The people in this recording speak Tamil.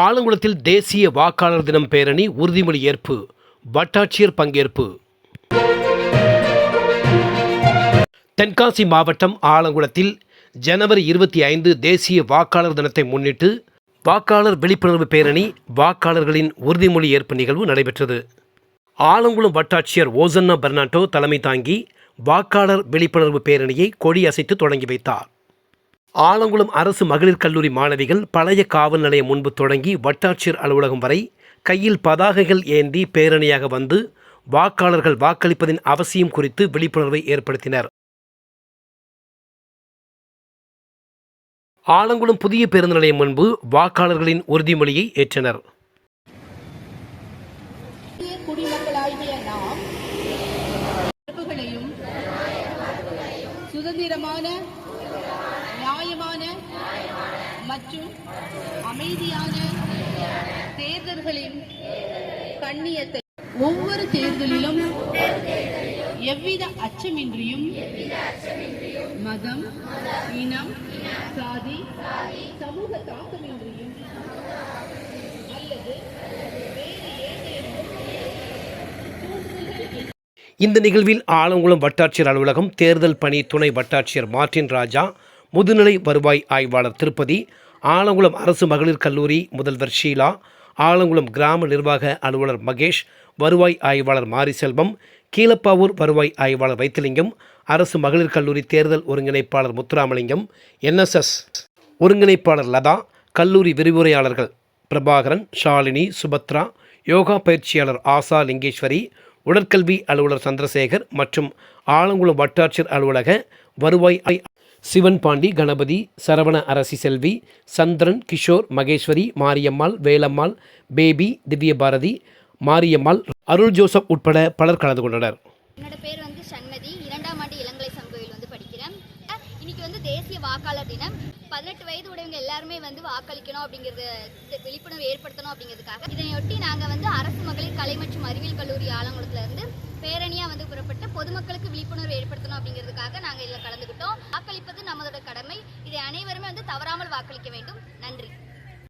ஆலங்குளத்தில் தேசிய வாக்காளர் தினம் பேரணி உறுதிமொழி ஏற்பு வட்டாட்சியர் பங்கேற்பு. தென்காசி மாவட்டம் ஆலங்குளத்தில் ஜனவரி இருபத்தி ஐந்து தேசிய வாக்காளர் தினத்தை முன்னிட்டு வாக்காளர் விழிப்புணர்வு பேரணி வாக்காளர்களின் உறுதிமொழி ஏற்பு நிகழ்வு நடைபெற்றது. ஆலங்குளம் வட்டாட்சியர் ஓசன்னா பெர்னாட்டோ தலைமை தாங்கி வாக்காளர் விழிப்புணர்வு பேரணியை கொடியசைத்து தொடங்கி வைத்தார். ஆலங்குளம் அரசு மகளிர் கல்லூரி மாணவிகள் பழைய காவல் நிலையம் முன்பு தொடங்கி வட்டாட்சியர் அலுவலகம் வரை கையில் பதாகைகள் ஏந்தி பேரணியாக வந்து வாக்காளர்கள் வாக்களிப்பதின் அவசியம் குறித்து விழிப்புணர்வை ஏற்படுத்தினர். ஆலங்குளம் புதிய பேருந்து நிலையம் முன்பு வாக்காளர்களின் உறுதிமொழியை ஏற்றனர். குடிமக்களாகிய நாம் சுதந்திரமான மற்றும் அமைதியான தேர்தல்களின் கண்ணியத்தை ஒவ்வொரு தேர்தலிலும் எவ்வித அச்சமின்றியும் மதம் இனம் சாதி சமூக தாக்கமின்றியும் அல்லது இந்த நிகழ்வில் ஆலங்குளம் வட்டாட்சியர் அலுவலகம் தேர்தல் பணி துணை வட்டாட்சியர் மார்டின் ராஜா முதுநிலை வருவாய் ஆய்வாளர் திருப்பதி ஆலங்குளம் அரசு மகளிர் கல்லூரி முதல்வர் ஷீலா ஆலங்குளம் கிராம நிர்வாக அலுவலர் மகேஷ் வருவாய் ஆய்வாளர் மாரிசெல்வம் கீழப்பாவூர் வருவாய் ஆய்வாளர் வைத்திலிங்கம் அரசு மகளிர் கல்லூரி தேர்தல் ஒருங்கிணைப்பாளர் முத்துராமலிங்கம் என்எஸ்எஸ் ஒருங்கிணைப்பாளர் லதா கல்லூரி விரிவுரையாளர்கள் பிரபாகரன் ஷாலினி சுபத்ரா யோகா பயிற்சியாளர் ஆசா லிங்கேஸ்வரி உடற்கல்வி அலுவலர் சந்திரசேகர் மற்றும் ஆலங்குளம் வட்டாட்சியர் அலுவலக வருவாய் ஐ- சிவன் பாண்டி கணபதி சரவண அரசி செல்வி சந்திரன் கிஷோர் மகேஸ்வரி மாரியம்மாள் வேலம்மாள் பேபி திவ்யபாரதி மாரியம்மாள் அருள் ஜோசப் உட்பட பலர் கலந்து கொண்டனர். என்னோட பேர் வந்து சண்மதி. இரண்டாம் ஆண்டு இளங்கலை சங்கோயில் வந்து படிக்கிறேன். இன்னைக்கு வந்து தேசிய வாக்காளர் தினம். பதினெட்டு வயது உடையவங்க எல்லாருமே வந்து வாக்களிக்கணும் அப்படிங்கிறது விழிப்புணர்வு ஏற்படுத்தணும் அப்படிங்கிறதுக்காக. இதனையொட்டி நாங்கள் வந்து அரசு மகளிர் கலை மற்றும் அறிவியல் கல்லூரி ஆலங்குளத்துல இருந்து பேரணியாக வந்து புறப்பட்டு பொதுமக்களுக்கு விழிப்புணர்வு ஏற்படுத்தணும் அப்படிங்கிறதுக்காக நாங்கள் இதில் கலந்துக்கிட்டோம் அனைவருமே வந்து தவறாமல் வாக்களிக்க வேண்டும். நன்றி.